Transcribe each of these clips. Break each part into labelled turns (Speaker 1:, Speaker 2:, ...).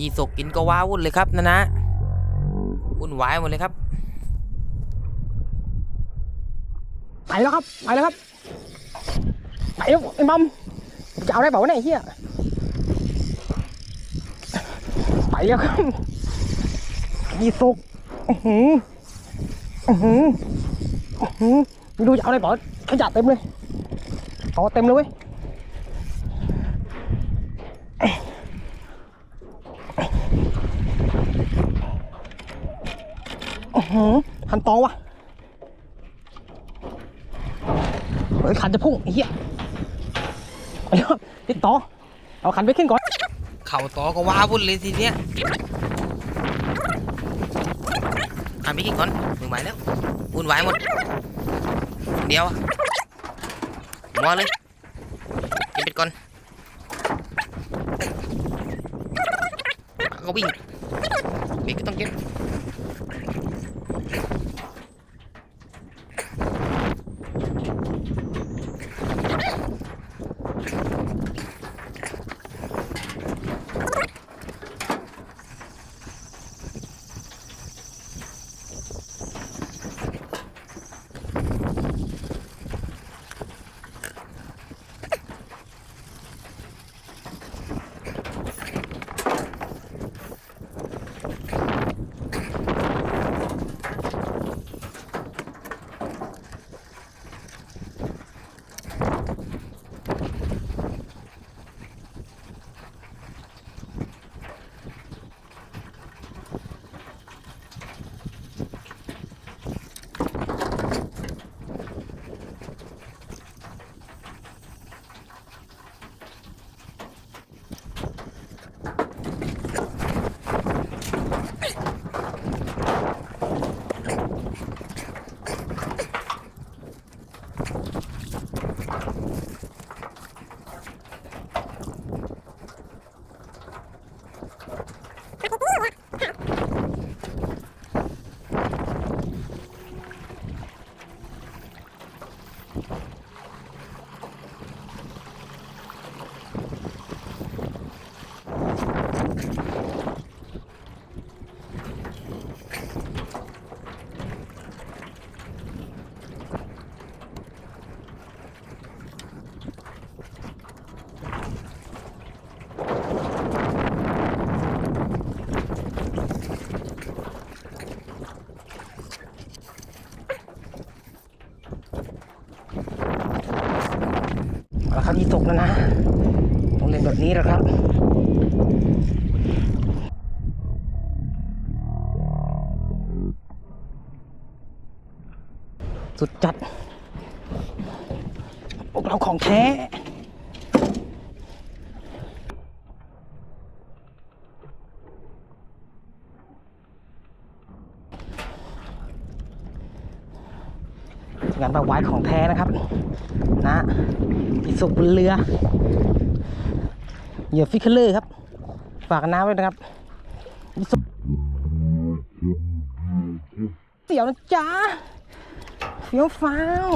Speaker 1: ยีสกกินก็ว้าวุ่นเลยครับนะนะวุ่นวายหมดเลยครับ
Speaker 2: ไปแล้วครับไปแล้วครับไปแล้วไอ้มัมจะเอาได้เปล่าเนี่ยเฮียไปแล้วครับยีสกอือหืออือหืออือหือไม่รู้จะเอาได้เปล่าขยะเต็มเลยต่อเต็มเลยเว้ยืมหันตอว่ะเฮ้ยขันจะพุ่งเหี้ยไปเร็วติดต่อเอาขันไปขึ้นก่อน
Speaker 1: เข่าต่อก็ว้าวุ่นเลยทีเนี้ยอะไปกินก่อนมึงไหวแล้ววุ่นวายหมด เดียวอะมัวเลยกินเป็ดก่อนก็วิ่งเบรกก็ต้องเก็บ
Speaker 2: ครับยีตกแล้วนะต้องเล่นแบบนี้แหละครับสุดจัด พวกเราของแท้ งานปลาไว้ของแท้นะครับ นะอีสุกบนเรือเหยื่อฟิกเคเลอร์ครับ ฝากน้ำไว้นะครับอีสุกเสียวนะจ๊ะเฟี้ยวฟ้าว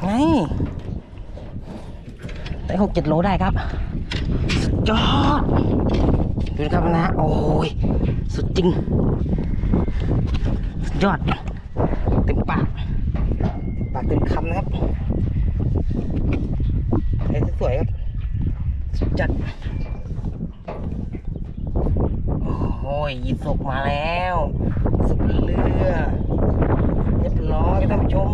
Speaker 2: ไงได้หกเจ็ดโลได้ครับ สุดยอดดูนะครับนะ โอ้ย สุดจริง สุดยอด เต็มปากากเต็มคำนะครับไอ้สวยครับ จัด โอ้ยยีบศกมาแล้ว สุกเรือเรียบร้อยท่านผู้ชม